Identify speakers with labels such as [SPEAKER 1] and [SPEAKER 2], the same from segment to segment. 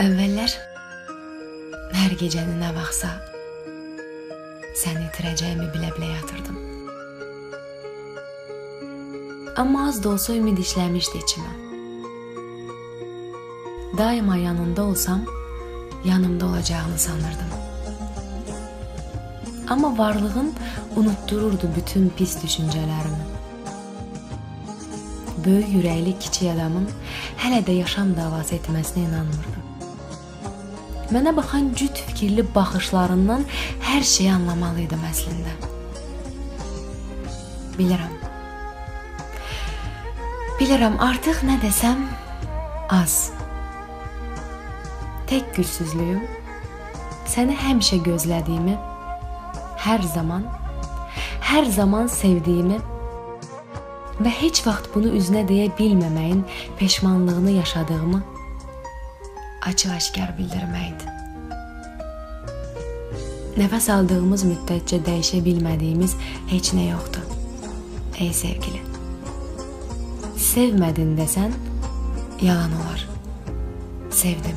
[SPEAKER 1] Əvvəllər hər gecəni nə vaxtsa səni itirəcəyimi bilə-bilə yatırdım. Amma az da olsa ümid işləmişdi içimə. Daima yanında olsam, yanımda olacağını sanırdım. Amma varlığın unuttururdu bütün pis düşüncələrimi. Böyük ürəkli kiçik adamın hələ də yaşam davası etməsinə inanmırdım. Mənə baxan cüt fikirli baxışlarından hər şeyi anlamalıydım əslində. Bilirəm. Bilirəm, artıq nə desəm az. Tək gücsüzlüyüm səni həmişə gözlədiyimi, hər zaman, hər zaman sevdiyimi və heç vaxt bunu üzünə deyə bilməməyin peşmanlığını yaşadığımı açıq-aşkar bildirməkdir. Nəfəs aldığımız müddətcə dəyişə bilmədiyimiz heç nə yoxdur. Ey sevgili. Sevmədin desən yalan olar. Sevdim.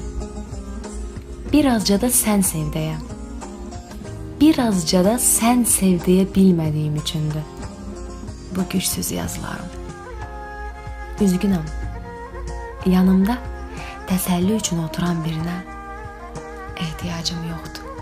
[SPEAKER 1] Birazca da sən sev deyə. Birazca da sən sev deyə bilmədiyim üçündür. Bu gücsüz yazılarım. Üzgünəm. Yanımda təsəlli üçün oturan birinə ehtiyacım yoxdur.